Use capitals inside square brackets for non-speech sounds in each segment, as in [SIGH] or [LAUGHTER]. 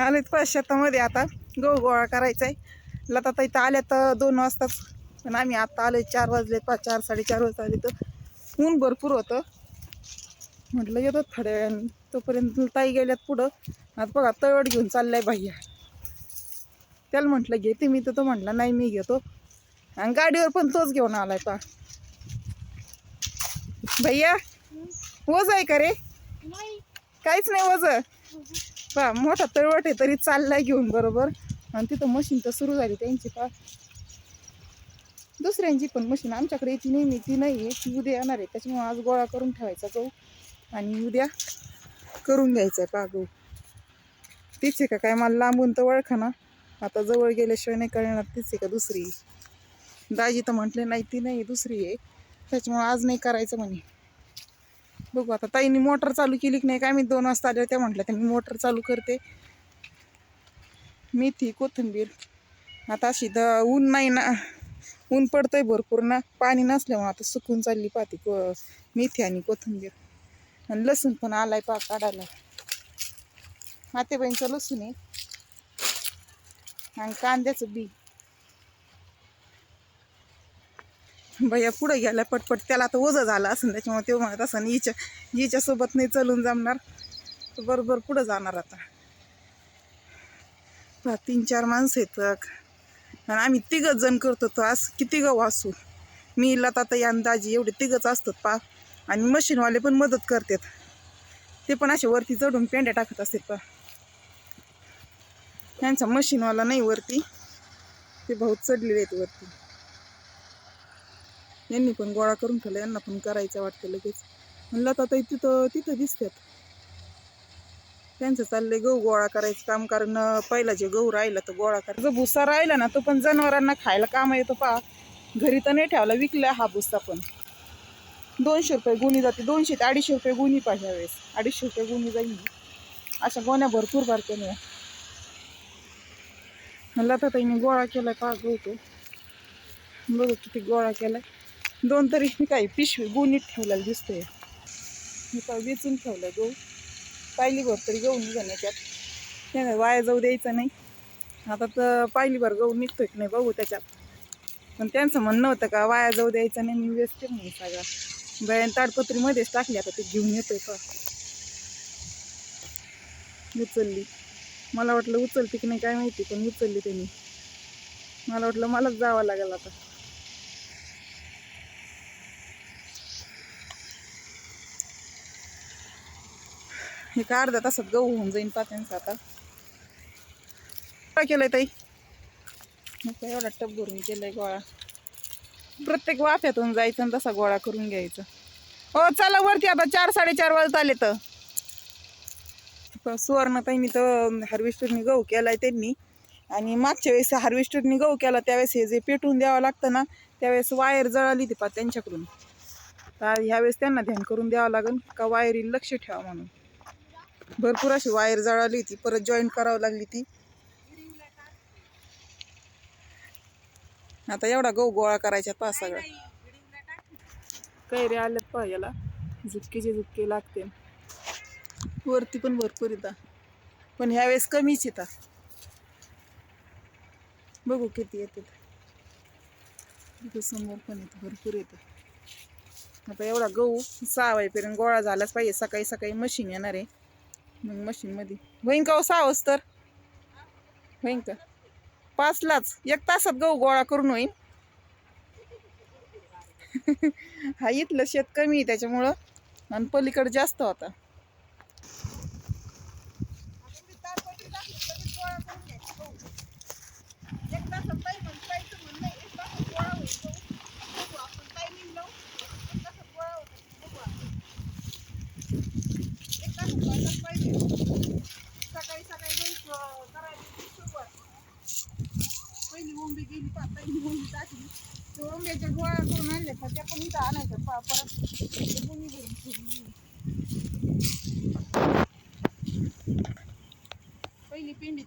आले पाच शेतामध्ये आता. गहू गोळा करायचा आहे लता ताई तर आल्या तर दोन वाजताच. पण आम्ही आता आलो चार वाजले पाच चार साडेचार वाजता आले तर. ऊन भरपूर होतं. म्हटलं येतो थोड्या वेळाने तोपर्यंत ताई गेल्यात पुढं. आता बघा तळवट घेऊन चाललाय भैया. त्याला म्हटलं घेते मी. तर तो म्हटला नाही मी घेतो. आणि गाडीवर पण तोच घेऊन आलाय पा. भैया वज आहे का रे? काहीच नाही वज पा मोठा तळवट आहे तरी चाललाय घेऊन बरोबर? आणि तिथं मशीन तर सुरू झाली त्यांची पा. दुसऱ्यांची पण मशीन आमच्याकडे येते नेहमी ती नाही आहे ती उद्या येणार आहे. त्याच्यामुळे आज गोळा करून ठेवायचा गहू आणि उद्या करून घ्यायचा आहे पा गहू. तीच आहे का काय? मला लांबून तर ओळखा ना. आता जवळ गेल्याशिवाय नाही कळणार तीच आहे का दुसरी? दाजी तर म्हटले नाही ती नाही दुसरी आहे. त्याच्यामुळे आज नाही करायचं म्हणे. बघू आता. ताईंनी मोटर चालू केली की नाही काय मी दोन वाजता आले त्या म्हटलं तर मी मोटर चालू करते. मेथी कोथिंबीर. आता अशी द ऊन नाही ना ऊन पडतंय भरपूर ना पाणी नसल्यामुळे आता सुकून चालली पाहते को मेथी आणि कोथिंबीर. आणि लसूण पण आलाय पा काढायला. मातेबाईंचं लसूण आहे. आणि कांद्याचं बी. भैया पुढं गेला पटपट त्याला आता ओझं झालं असं त्याच्यामुळे ते म्हणत असं हिच्या हिच्यासोबत नाही चलून जमणार. तर बरोबर पुढं जाणार आता. पहा, तीन चार माणसं आहेत आणि आम्ही तिघच जण करतो तो आज किती गहू असू? मी लता या दाजी एवढे तिघंच असतात पा आणि मशीनवाले पण मदत करतात. ते पण असे वरती चढून पेंड्या टाकत असतात पा यांचा मशीनवाला नाही वरती. ते भाऊ चढलेले आहेत वरती. यांनी पण गोळा करून ठेवला यांना पण करायचं वाटतं लगेच. म्हणलं आता ताई तिथं तिथं दिसतात. त्यांचं चाललंय गहू गोळा करायचं काम कारण पहिला जे गहू राहिला तो गोळा कर जो भुसा राहिला ना तो पण जनावरांना खायला काम येतो पहा. घरी तर नाही ठेवला विकला हा भुसा पण. दोनशे रुपये गुणी जाते दोनशे ते अडीचशे रुपये गुणी पाहिजे वेळेस. अडीचशे रुपये गुणी जाईल अशा गोण्या भरपूर भरते मी म्हणलं आता ताईने गोळा केलाय पहा गहू तो. बघू किती गोळा केलाय. दोन तरी काही पिशवी गुणीत ठेवलेलं दिसतंय मी काय वेचून ठेवलं गहू. पाहिली भर तरी गहू निघण्याच्यात त्यात. वाया जाऊ द्यायचं नाही. आता तर पाहिली भर गहू निघतोय की नाही बघू त्याच्यात. पण त्यांचं म्हणणं होतं का वाया जाऊ द्यायचं नाही मी वेचते म्हणून सगळा. बयान ताडपत्रीमध्येच टाकली आता ते घेऊन येतोय का? उचलली. मला वाटलं उचलते की नाही काय माहिती पण उचलली त्यांनी. मला वाटलं मलाच जावं लागेल आता. एक अर्धा तासात गहू होऊन जाईन पात्यांचा आता. काय केलंय ताई? मग एवढा टप भरून केलंय गोळा. प्रत्येक वाफ्यातून जायचं आणि तसा गोळा करून घ्यायचा. हो चला वरती आता चार साडेचार वाजता आले तर सुवर्ण ताईंनी तर हार्वेस्टरनी गहू केलाय त्यांनी. आणि मागच्या वेळेस हार्वेस्टरनी गहू केला त्यावेळेस हे जे पेटवून द्यावं लागतं ना त्यावेळेस वायर जळाली ती पा त्यांच्याकडून. तर ह्यावेळेस त्यांना ध्यान करून द्यावं लागेल का वायरीला लक्ष ठेवा म्हणून. भरपूर अशी वायर जळाली होती. परत जॉईंट करावं लागली ती. आता एवढा गहू गोळा करायचा पा सगळा. कैरे आल्यात पहा याला. झुपकेचे झुपके लागते. वरती पण भरपूर येतात पण ह्यावेळेस कमीच येतात बघू किती येतात इथं समोर पण येतं भरपूर येतं. आता एवढा गहू सहा वाजेपर्यंत गोळा झालाच पाहिजे. सकाळी सकाळी मशीन येणार आहे. मग मशीनमध्ये होईन का हो तर वाजता होईन का? पाचलाच. एक तासात गहू गोळा करून होईन. [LAUGHS] हा इथलं शेत कमी आहे त्याच्यामुळं. आणि पलीकडे जास्त होता. सकाळी टाकली गोळा करून आणले त्या पण आणायचं पा परत. पहिली पिंडी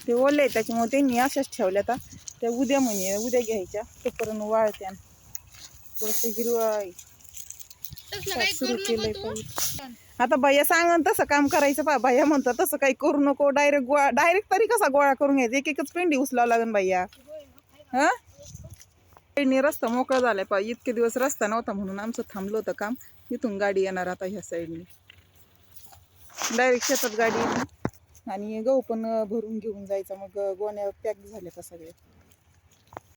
ते ओले त्याच्यामुळे त्यांनी अशाच ठेवल्या आता. त्या उद्या म्हणे उद्या घ्यायच्या. तोपर्यंत वाळत्या थोडस हिरवा सुरू केलंय पाहिजे आता भैया सांगन तसं काम करायचं पा भैया म्हणतात तसं काही करू नको. डायरेक्ट गोळा डायरेक्ट तरी कसा गोळा करून घ्यायचा? एक एकच पेंडी उचलावं लागेल भैया. हा? पेंडी रस्ता मोकळा झालाय पा इतके दिवस रस्ता नव्हता म्हणून आमचं थांबलं होतं काम. इथून गाडी येणार आता ह्या साईडने डायरेक्ट शेतात गाडी आणि गहू पण भरून घेऊन जायचं. मग गोण्या पॅक झाल्या का सगळे.